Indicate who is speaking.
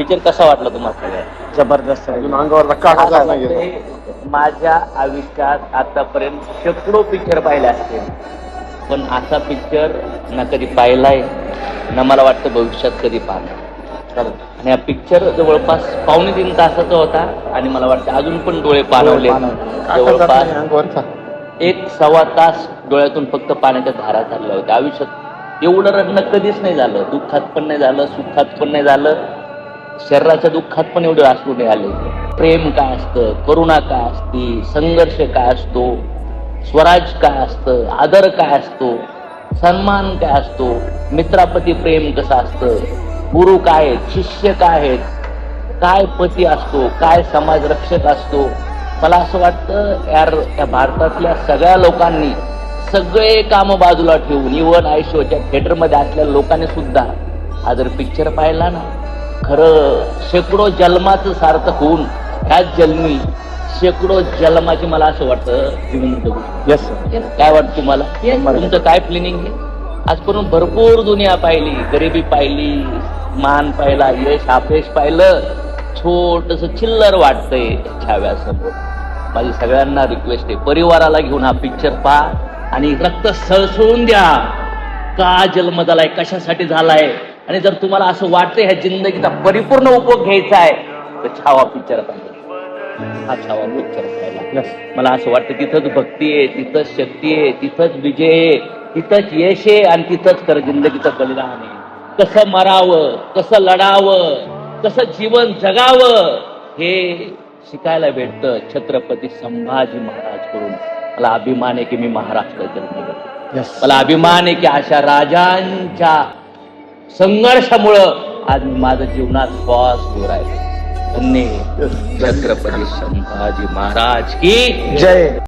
Speaker 1: Picture कसा वाटला तुम्हाला सगळ्यात
Speaker 2: जबरदस्त.
Speaker 3: अजून.
Speaker 1: ते माझ्या आयुष्यात आतापर्यंत शेकडो पिक्चर पाहिले असतील पण असा पिक्चर ना कधी पाहिलाय ना मला वाटतं भविष्यात कधी पाहणार. आणि हा पिक्चर जवळपास पावणे तीन तासाचा होता आणि मला वाटतं अजून पण डोळे पाणवले
Speaker 2: पाणवले.
Speaker 3: काटा जात
Speaker 1: जवळपास
Speaker 3: नाही अंगावरचा
Speaker 1: एक सव्वा तास डोळ्यातून फक्त पाण्याच्या धारा चालल्या होत्या आयुष्यात एवढं रडणं कधीच नाही झालं दुःखात पण नाही झालं सुखात पण नाही झालं शरीराच्या दुःखात पण एवढे अश्रू नाही आले प्रेम काय असतं? करुणा काय असते? संघर्ष काय असतो? स्वराज काय असतं? आदर काय असतो? सन्मान काय असतो? मित्रापती प्रेम कसं असतं? गुरु काय आहेत? शिष्य काय आहेत? काय पती असतो? काय समाज रक्षक असतो? मला असं वाटतं यार या भारतातल्या सगळ्या लोकांनी सगळे कामं बाजूला ठेवून इवन आयुष्याच्या थिएटरमध्ये असलेल्या लोकांनी सुद्धा हा जर पिक्चर पाहिला ना खरं शेकडो जन्माचं सार्थक होऊन ह्याच जन्मी शेकडो जन्माची मला असं वाटतं जीवन जगू
Speaker 2: येस
Speaker 1: काय वाटतं तुम्हाला? तुमचं काय फिलिंग आहे? आजपर्यंत भरपूर दुनिया पाहिली गरिबी पाहिली मान पाहिला यश आपेश पाहिलं. छोटस चिल्लर वाटतंय छाव्यासमोर. माझी सगळ्यांना रिक्वेस्ट आहे परिवाराला घेऊन हा पिक्चर पहा आणि रक्त सळसळून द्या. का जन्म झालाय? कशासाठी झालाय? आणि जर तुम्हाला असं वाटतंय ह्या जिंदगीचा परिपूर्ण उपभोग घ्यायचा आहे तर छावा पिक्चर पाहिजे. हा छावा पिक्चर पाहिला मला असं वाटतं तिथंच भक्ती आहे तिथंच शक्ती आहे तिथंच विजय आहे तिथंच यश आहे आणि तिथंच खरं जिंदगीचं बलिदान आहे. कसं मरावं कसं लढावं कसं जीवन जगावं हे शिकायला भेटतं छत्रपती संभाजी महाराजकडून मला अभिमान आहे की मी महाराष्ट्र जन्म मला अभिमान आहे की अशा राजांच्या संघर्षामुळं आज मी माझं जीवनात श्वास दूर आहे धन्य. छत्रपती संभाजी महाराज की
Speaker 2: जय.